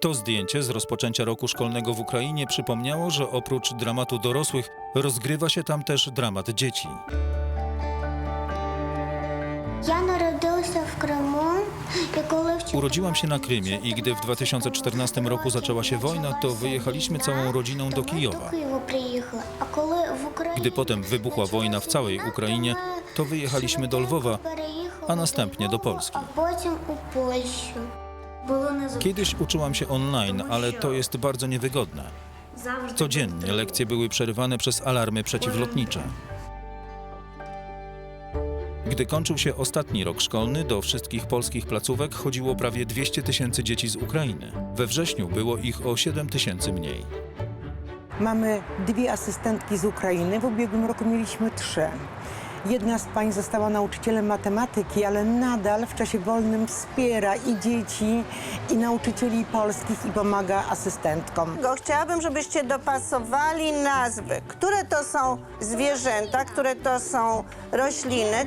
To zdjęcie z rozpoczęcia roku szkolnego w Ukrainie przypomniało, że oprócz dramatu dorosłych rozgrywa się tam też dramat dzieci. Urodziłam się na Krymie i gdy w 2014 roku zaczęła się wojna, to wyjechaliśmy całą rodziną do Kijowa. Gdy potem wybuchła wojna w całej Ukrainie, to wyjechaliśmy do Lwowa, a następnie do Polski. Kiedyś uczyłam się online, ale to jest bardzo niewygodne. Codziennie lekcje były przerywane przez alarmy przeciwlotnicze. Gdy kończył się ostatni rok szkolny, do wszystkich polskich placówek chodziło prawie 200 tysięcy dzieci z Ukrainy. We wrześniu było ich o 7 tysięcy mniej. Mamy dwie asystentki z Ukrainy, w ubiegłym roku mieliśmy trzy. Jedna z pań została nauczycielem matematyki, ale nadal w czasie wolnym wspiera i dzieci, i nauczycieli polskich, i pomaga asystentkom. Chciałabym, żebyście dopasowali nazwy. Które to są zwierzęta, które to są rośliny.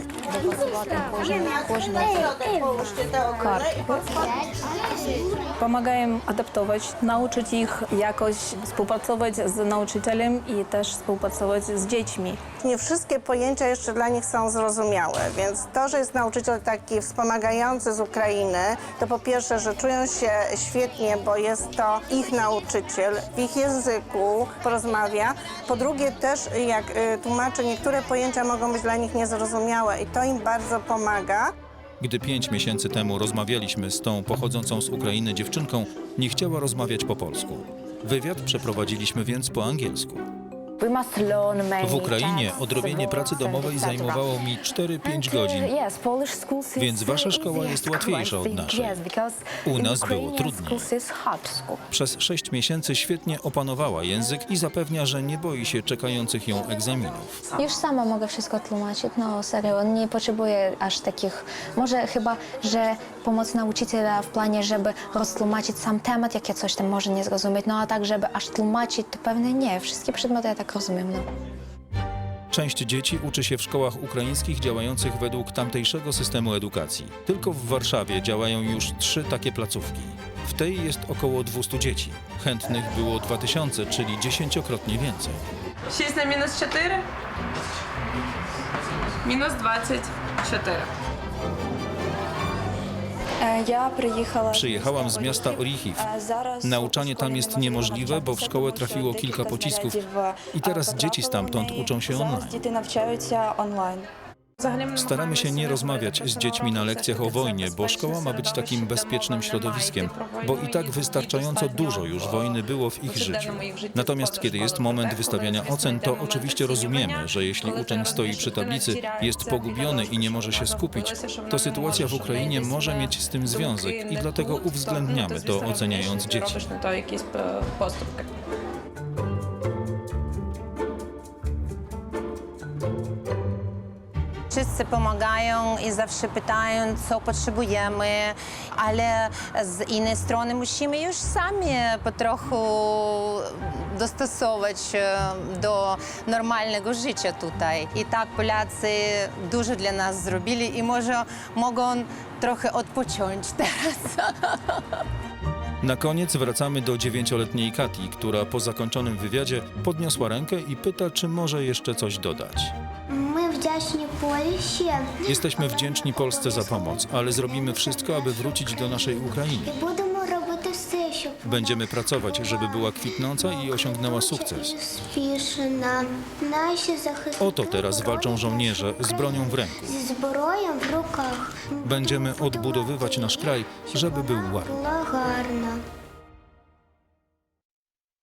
Pomagają adaptować, nauczyć ich jakoś współpracować z nauczycielem i też współpracować z dziećmi. Nie wszystkie pojęcia jeszcze dla dla nich są zrozumiałe, więc to, że jest nauczyciel taki wspomagający z Ukrainy, to po pierwsze, że czują się świetnie, bo jest to ich nauczyciel, w ich języku porozmawia. Po drugie też, jak y, tłumaczę, niektóre pojęcia mogą być dla nich niezrozumiałe i to im bardzo pomaga. Gdy pięć miesięcy temu rozmawialiśmy z tą pochodzącą z Ukrainy dziewczynką, nie chciała rozmawiać po polsku. Wywiad przeprowadziliśmy więc po angielsku. W Ukrainie odrobienie pracy domowej zajmowało mi 4-5 godzin, Więc wasza szkoła jest łatwiejsza od naszej. U nas było trudniej. Przez 6 miesięcy świetnie opanowała język i zapewnia, że nie boi się czekających ją egzaminów. Już sama mogę wszystko tłumaczyć, no serio, nie potrzebuję aż takich, może chyba, że pomoc nauczyciela w planie, żeby roztłumaczyć sam temat, jak ja coś tam może nie zrozumieć, no a tak, żeby aż tłumaczyć, to pewnie nie, wszystkie przedmioty ja tak tak, rozumiem, no. Część dzieci uczy się w szkołach ukraińskich działających według tamtejszego systemu edukacji. Tylko w Warszawie działają już trzy takie placówki. W tej jest około 200 dzieci. Chętnych było 2000, czyli dziesięciokrotnie więcej. 6 na minus 4? Minus 24. Przyjechałam. Przyjechałam z miasta Orichiv. Nauczanie tam jest niemożliwe, bo w szkołę trafiło kilka pocisków. I teraz dzieci stamtąd uczą się online. Staramy się nie rozmawiać z dziećmi na lekcjach o wojnie, bo szkoła ma być takim bezpiecznym środowiskiem, bo i tak wystarczająco dużo już wojny było w ich życiu. Natomiast kiedy jest moment wystawiania ocen, to oczywiście rozumiemy, że jeśli uczeń stoi przy tablicy, jest pogubiony i nie może się skupić, to sytuacja w Ukrainie może mieć z tym związek i dlatego uwzględniamy to oceniając dzieci. Wszyscy pomagają i zawsze pytają, co potrzebujemy, ale z innej strony musimy już sami po trochu dostosować e, do normalnego życia tutaj. I tak Polacy dużo dla nas zrobili i może mogą trochę odpocząć teraz. Na koniec wracamy do dziewięcioletniej Kati, która po zakończonym wywiadzie podniosła rękę i pyta, czy może jeszcze coś dodać. Ми вдячні Польщі Jesteśmy wdzięczni Polsce za pomoc, ale zrobimy wszystko, aby wrócić do naszej Ukrainy. і будемо робити все, щоб Będziemy pracować, żeby była kwitnąca i osiągnęła sukces. Успішна. Наші захисники Oto teraz walczą żołnierze z bronią w ręku. зі зброєю в руках. Będziemy odbudowywać nasz kraj, żeby był ładny. Була гарна.